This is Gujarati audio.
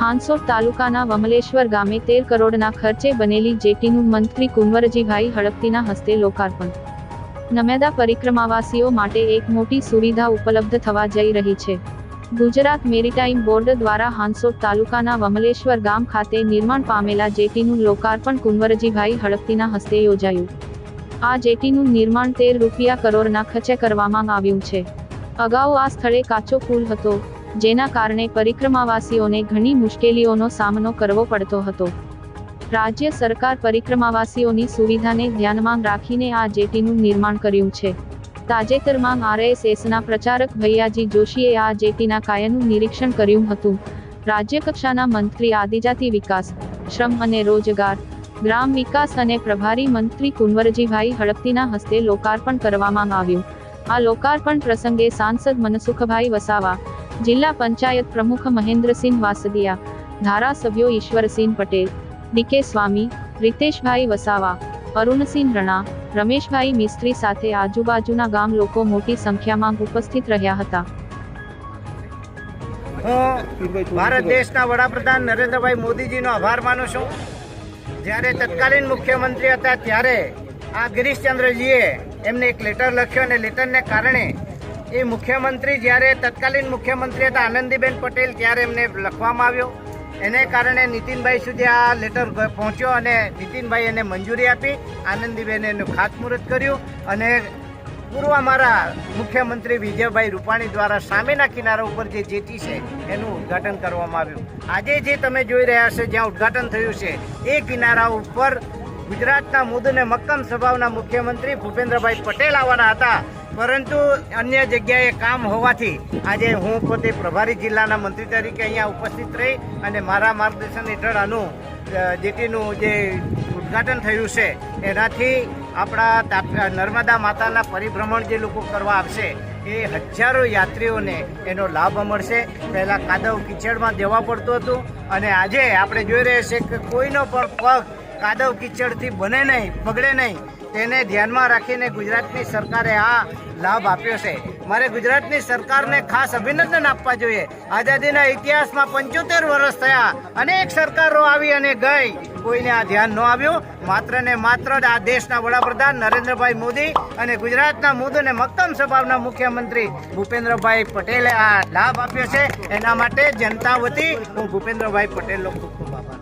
હાંસોટ તાલુકાના વમલેશ્વર ગામે તેર કરોડના ખર્ચે બનેલી જેટીનું મંત્રી કુંવરજીભાઈ હડપતીના હસ્તે લોકાર્પણ. નમેદા પરિક્રમાવાસીઓ માટે એક મોટી સુવિધા ઉપલબ્ધ થવા જઈ રહી છે. ગુજરાત મેરીટાઈમ બોર્ડ દ્વારા હાંસોટ તાલુકાના વમલેશ્વર ગામ ખાતે નિર્માણ પામેલા જેટીનું લોકાર્પણ કુંવરજીભાઈ હડપતીના હસ્તે યોજાયું. આ જેટીનું નિર્માણ તેર રૂપિયા કરોડના ખર્ચે કરવામાં આવ્યું છે. અગાઉ આ સ્થળે કાચો પુલ હતો. જેના કારણે પરિક્રમાવાસીઓને ઘણી મુશ્કેલીઓનો સામનો કરવો પડતો હતો. રાજ્ય સરકાર પરિક્રમાવાસીઓની સુવિધાને ધ્યાનમાં રાખીને આ જેટીનું નિર્માણ કર્યું છે. તાજેતરમાં આરએસએસના પ્રચારક ભૈયાજી જોશીએ આ જેટીના કાયાનું નિરીક્ષણ કર્યું હતું. રાજ્યકક્ષાના મંત્રી આદિજાતિ વિકાસ, શ્રમ અને રોજગાર, ગ્રામ વિકાસ અને પ્રભારી મંત્રી કુંવરજીભાઈ હડપતીના હસ્તે લોકાર્પણ કરવામાં આવ્યું. આ લોકાર્પણ પ્રસંગે સાંસદ મનસુખભાઈ વસાવા જિલ્લા પંચાયત પ્રમુખ મહેન્દ્રસિંહ વાસદિયા ધારાસભ્યો ઈશ્વરસિંહ પટેલ ડીકે સ્વામી રીતેશભાઈ વસાવા અરુણસિંહ રણા રમેશભાઈ મિસ્ત્રી સાથે આજુબાજુના ગામ લોકો મોટી સંખ્યામાં ઉપસ્થિત રહ્યા હતા ભારત દેશના વડાપ્રધાન નરેન્દ્રભાઈ મોદીજીનો આભાર માનું છું. જ્યારે તત્કાલીન મુખ્યમંત્રી હતા ત્યારે આ ગિરીશચંદ્રજીએ એમને એક લેટર લખ્યો અને લેટરને કારણે એ મુખ્યમંત્રી જ્યારે તત્કાલીન મુખ્યમંત્રી હતા, આનંદીબેન પટેલ, ત્યારે એમને લખવામાં આવ્યો. એને કારણે નીતિનભાઈ સુધી આ લેટર પહોંચ્યો અને નીતિનભાઈ એને મંજૂરી આપી. આનંદીબેને એનું ખાતમુહૂર્ત કર્યું અને પૂર્વ અમારા મુખ્યમંત્રી વિજયભાઈ રૂપાણી દ્વારા સામેના કિનારા ઉપર જે જેટી છે, એનું ઉદ્ઘાટન કરવામાં આવ્યું. આજે જે તમે જોઈ રહ્યા છો, જ્યાં ઉદ્ઘાટન થયું છે, એ કિનારા ઉપર ગુજરાતના મુદ અને મક્કમ સ્વભાવના મુખ્યમંત્રી ભૂપેન્દ્રભાઈ પટેલ આવવાના હતા. પરંતુ અન્ય જગ્યાએ કામ હોવાથી આજે હું પોતે પ્રભારી જિલ્લાના મંત્રી તરીકે અહીંયા ઉપસ્થિત રહી અને મારા માર્ગદર્શન હેઠળ આનું જીટીનું જે ઉદ્ઘાટન થયું છે, એનાથી આપણા નર્મદા માતાના પરિભ્રમણ જે લોકો કરવા આવશે, એ હજારો યાત્રીઓને એનો લાભ મળશે. પહેલાં કાદવ કિચડમાં જવા પડતું હતું અને આજે આપણે જોઈ રહ્યા છીએ કે કોઈનો પણ પગ કાદવ કિચડથી બને નહીં, બગડે નહીં. તેને ધ્યાનમાં રાખીને ગુજરાતની સરકારે આ લાભ આપ્યો છે. મારે ગુજરાતની સરકારને ખાસ અભિનંદન આપવા જોઈએ. આઝાદીના ઇતિહાસમાં પંચોતેર વર્ષ થયા. અનેક સરકારો આવી અને ગઈ. કોઈને આ ધ્યાન ન આવ્યું. માત્ર ને માત્ર આ દેશના વડાપ્રધાન નરેન્દ્રભાઈ મોદી અને ગુજરાતના મુદ અને મક્કમ સ્વભાવના મુખ્યમંત્રી ભૂપેન્દ્રભાઈ પટેલે આ લાભ આપ્યો છે. એના માટે જનતા વતી હું ભૂપેન્દ્રભાઈ પટેલનો ખૂબ ખૂબ